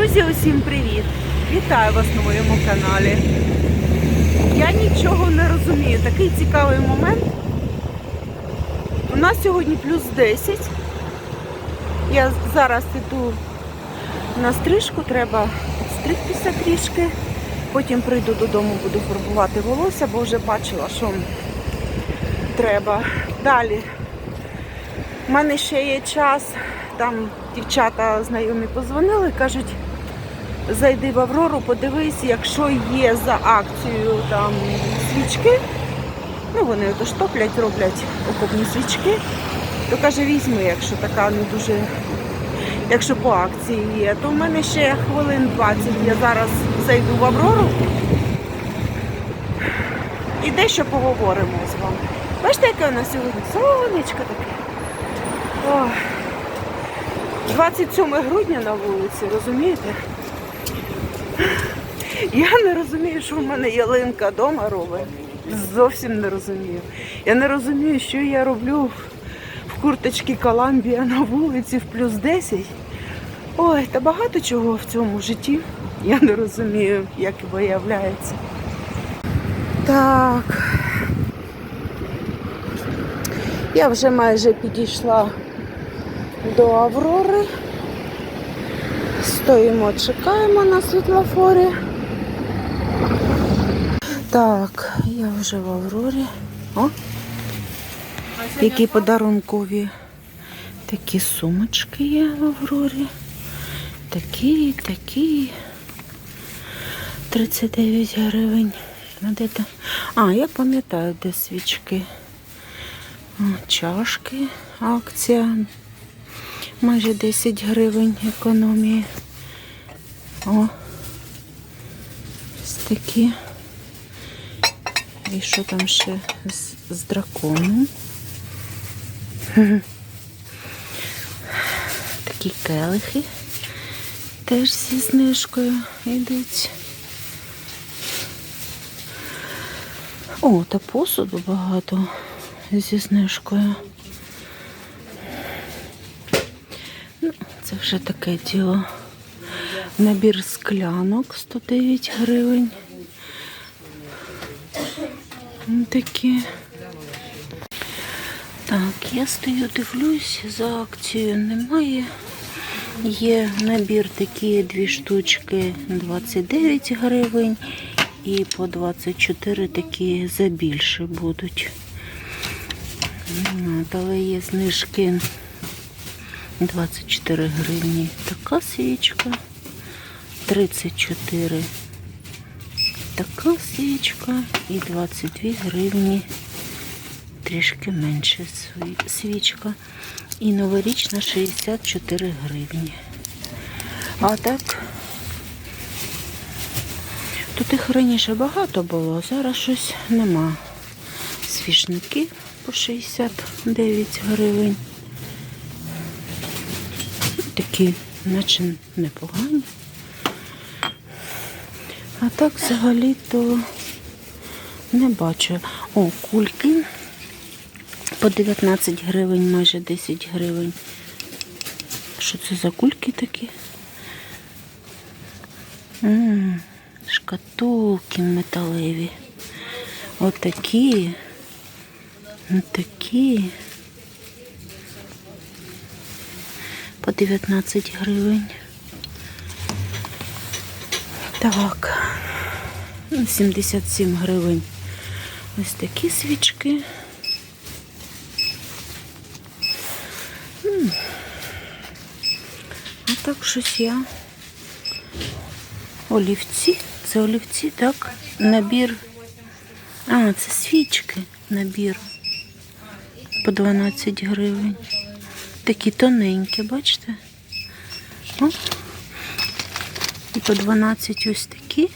Друзі, усім привіт! Вітаю вас на моєму каналі. Я нічого не розумію. Такий цікавий момент. У нас сьогодні плюс 10. Я зараз іду на стрижку, треба стригтися трішки. Потім прийду додому, буду фарбувати волосся, бо вже бачила, що треба. Далі. У мене ще є час. Там дівчата знайомі позвонили, кажуть, зайди в Аврору, подивись, якщо є за акцією там свічки, ну вони ото штоплять, роблять окопні свічки, то каже, візьми, якщо така не дуже, якщо по акції є, то в мене ще хвилин 20. Я зараз зайду в Аврору і дещо поговоримо з вами. Бачите, яке у нас сьогодні сонечко таке. Ой. 27 грудня на вулиці, розумієте? Я не розумію, що в мене ялинка вдома робить. Зовсім не розумію. Я не розумію, що я роблю в курточці Коламбія на вулиці в плюс 10. Ой, та багато чого в цьому житті. Я не розумію, як виявляється. Так. Я вже майже підійшла до Аврори. Стоїмо, чекаємо на світлофорі. Так, я вже в Аврорі. О! Які подарункові такі сумочки є в Аврорі. Такі, такі. 39 гривень. Там? а я пам'ятаю, де свічки. Чашки, акція. Майже 10 гривень економії. О, ось такі. І що там ще з, з драконом? Такі келихи теж зі знижкою йдуть. О, та посуду багато зі знижкою. Ну, це вже таке діло. Набір склянок 109 гривень. Такі. Так, я стою, дивлюсь, за акцією немає. Є набір такі дві штучки 29 гривень і по 24 такі забільше будуть. Але є знижки 24 гривні. Така свічка. 34 така свічка і 22 гривні. Трішки менше свічка. І новорічна 64 гривні. А так, тут їх раніше багато було, зараз щось нема. Свічники по 69 гривень. Такі, наче непогані. А так взагалі то не бачу. О, кульки по 19 гривень, майже 10 гривень. Що це за кульки такі? М, шкатулки металеві. Отакі. Такі. По 19 гривень. Так. Ну, 77 гривень. Ось такі свічки. А так щось я. Олівці. Це олівці, так? Набір. А, це свічки. Набір. По 12 гривень. Такі тоненькі, бачите? О. І по 12 ось такі.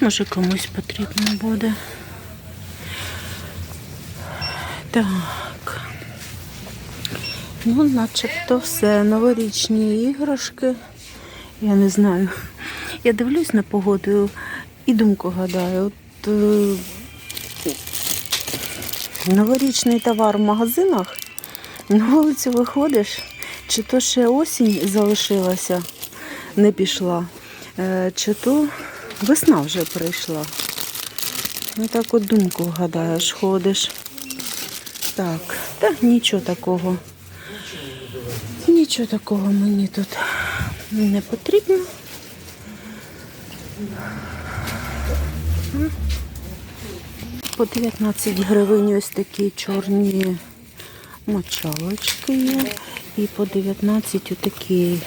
Може комусь потрібно буде. Так. Ну, начебто все. Новорічні іграшки. Я не знаю. Я дивлюсь на погоду і думку гадаю. От е, новорічний товар в магазинах На вулицю виходиш, чи то ще осінь залишилася, не пішла, е, чи то весна вже прийшла. Ну так от думку вгадаєш, ходиш. Так, та нічого такого. Нічого такого мені тут не потрібно. По 19 гривень ось такі чорні мочалочки є. І по 19 отакі.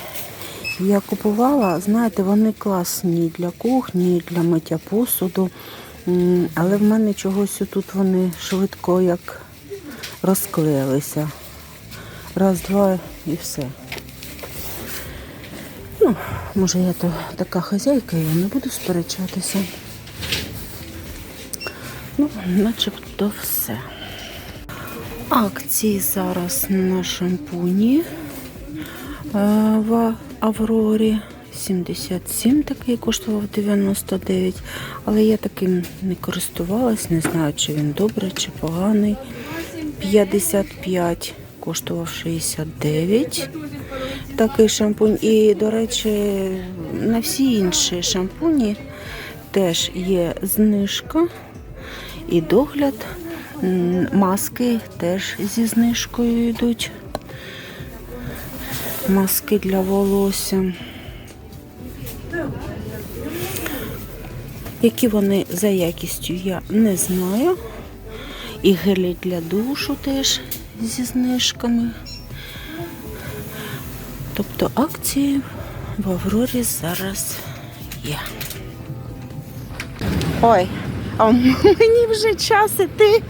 Я купувала, знаєте, вони класні для кухні, для миття посуду. Але в мене чогось тут вони швидко як розклеїлися. Раз, два і все. Ну, може я то така хазяйка, я не буду сперечатися. Ну, начебто все. Акції зараз на шампуні е, в Аврорі. 77 такий коштував 99, але я таким не користувалась, не знаю, чи він добрий, чи поганий. 55 коштував 69 такий шампунь. І, до речі, на всі інші шампуні теж є знижка і догляд. Маски теж зі знижкою йдуть. Маски для волосся. Які вони за якістю, я не знаю. І гелі для душу теж зі знижками. Тобто акції в Аврорі зараз є. Ой, а мені вже час іти.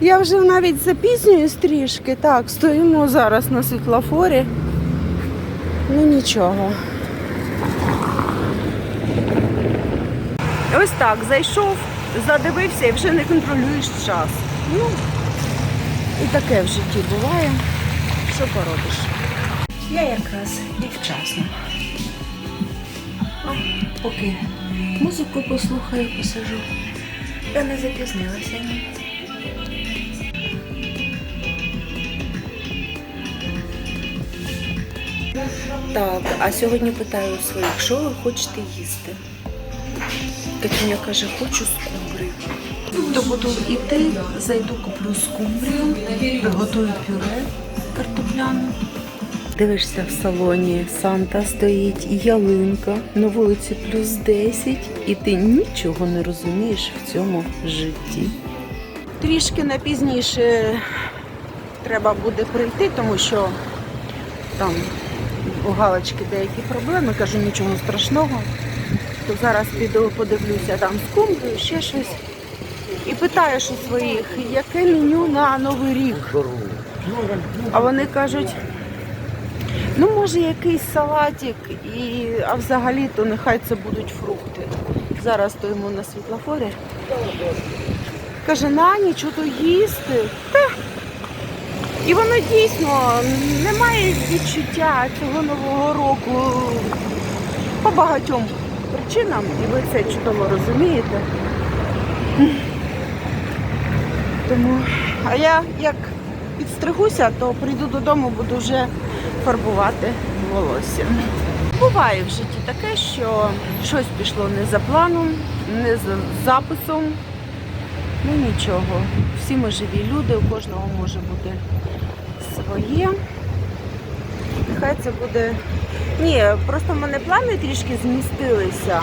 Я вже навіть запізнююсь трішки. Так, стоїмо зараз на світлофорі. Ну нічого. Ось так, зайшов, задивився і вже не контролюєш час. Ну, і таке в житті буває. Що поробиш? Я якраз і вчасно. Поки музику послухаю, посижу. Я не запізнилася. ні. Так, а сьогодні питаю своїх, що ви хочете їсти? Катюня каже, хочу скумбрію. То буду йти, зайду, куплю скумбрію, приготую пюре картопляне. Дивишся в салоні, Санта стоїть, ялинка, на вулиці плюс 10, і ти нічого не розумієш в цьому житті. Трішки на пізніше треба буде прийти, тому що там у Галочки деякі проблеми, кажу, нічого страшного. То зараз піду подивлюся там скумбрію, ще щось. І питаєш у своїх, яке меню на Новий рік. А вони кажуть, ну може якийсь салатик, і, а взагалі то нехай це будуть фрукти. Зараз стоїмо на світлофорі. Каже, на нічого то їсти. Та. І воно дійсно немає відчуття цього нового року по багатьом причинам, і ви це чудово розумієте. Тому, а я як підстригуся, то прийду додому, буду вже фарбувати волосся. Буває в житті таке, що щось пішло не за планом, не за записом. Ну нічого. Всі ми живі люди, у кожного може бути своє. Нехай це буде. Ні, просто в мене плани трішки змістилися.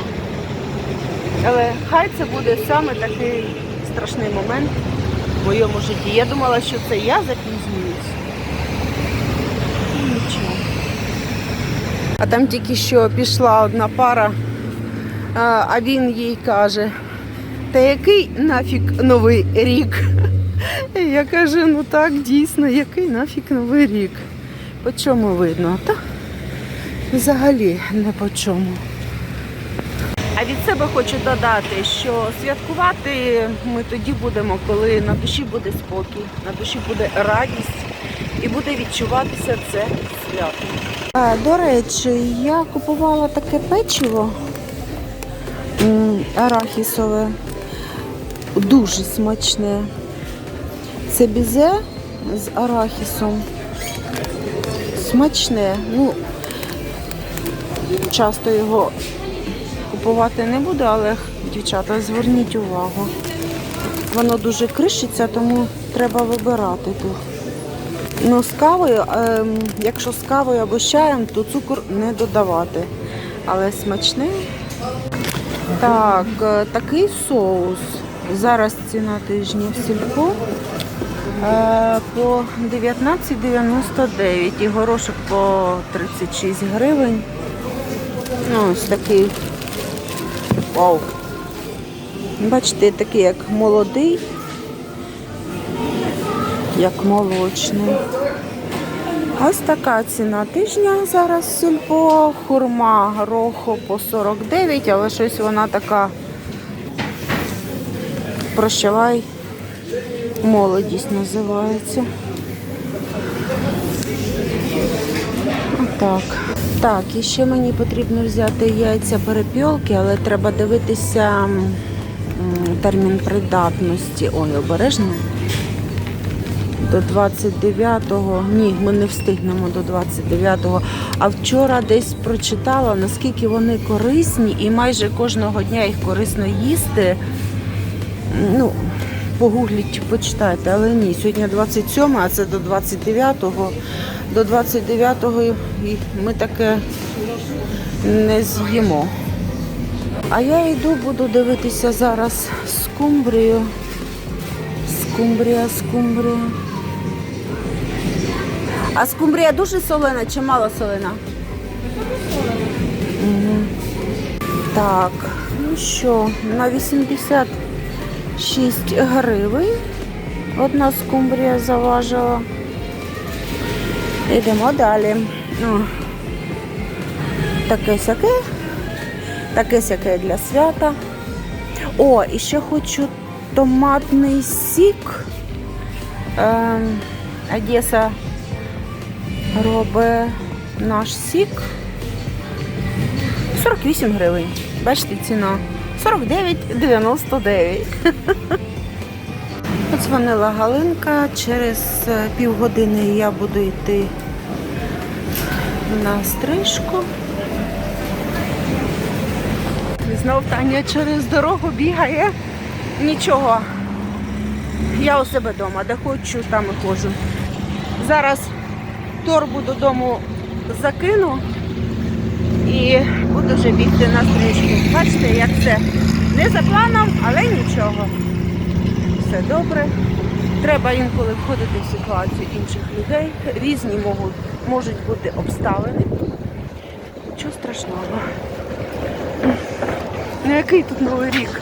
Але хай це буде саме такий страшний момент в моєму житті. Я думала, що це я запізнююсь. Ну, Нічого. А там тільки що пішла одна пара, а він їй каже, та який нафік новий рік? Я кажу, ну так, дійсно, який нафік новий рік. По чому видно? Та взагалі не по чому. А від себе хочу додати, що святкувати ми тоді будемо, коли на душі буде спокій, на душі буде радість і буде відчуватися це свято. А, до речі, я купувала таке печиво арахісове, дуже смачне. Це бізе з арахісом. смачне. Ну, часто його купувати не буду, але дівчата, зверніть увагу. Воно дуже кришиться, тому треба вибирати тут. Ну, з кавою, ем, якщо з кавою або з чаєм, то цукор не додавати. Але смачний. Так, е, такий соус. Зараз ціна тижня в сільпо. Е, По 19,99 і горошок по 36 гривень. Ну, ось такий. Вау. Бачите, такий як молодий, як молочний. Ось така ціна тижня зараз сільпо. Хурма рохо по 49, але щось вона така. Прощавай. Молодість називається. Так. Так, і ще мені потрібно взяти яйця перепілки, але треба дивитися термін придатності. Ой, обережно. До 29-го. Ні, ми не встигнемо до 29-го. А вчора десь прочитала, наскільки вони корисні, і майже кожного дня їх корисно їсти. Ну, погугліть, почитайте, але ні, сьогодні 27, а це до 29-го. До 29-го ми таке не з'їмо. А я йду, буду дивитися зараз скумбрію. Скумбрія, скумбрія. А скумбрія дуже солена чи мало солена? Мгм. Так, ну що, на 86 гривень одна скумбрія заважила. Йдемо далі. О, Таке сяке. Таке сяке для свята. О, і ще хочу томатний сік. Ем, Одеса робить наш сік. 48 гривень. Бачите, ціна. 49,99. Подзвонила Галинка. Через е, півгодини я буду йти на стрижку. Знов Таня через дорогу бігає. Нічого. Я у себе вдома, де хочу, там і ходжу. Зараз торбу додому закину і буду вже бігти на стрижку. Бачите, як це не за планом, але нічого. Все добре. Треба інколи входити в ситуацію інших людей. Різні можуть, можуть бути обставини. Нічого страшного. Ну який тут новий рік?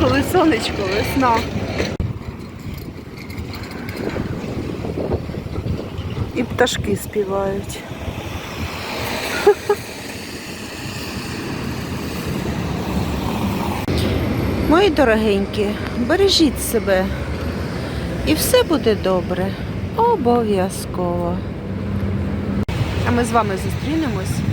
Коли сонечко, весна. І пташки співають. Мої дорогенькі, бережіть себе. І все буде добре. Обов'язково. А ми з вами зустрінемось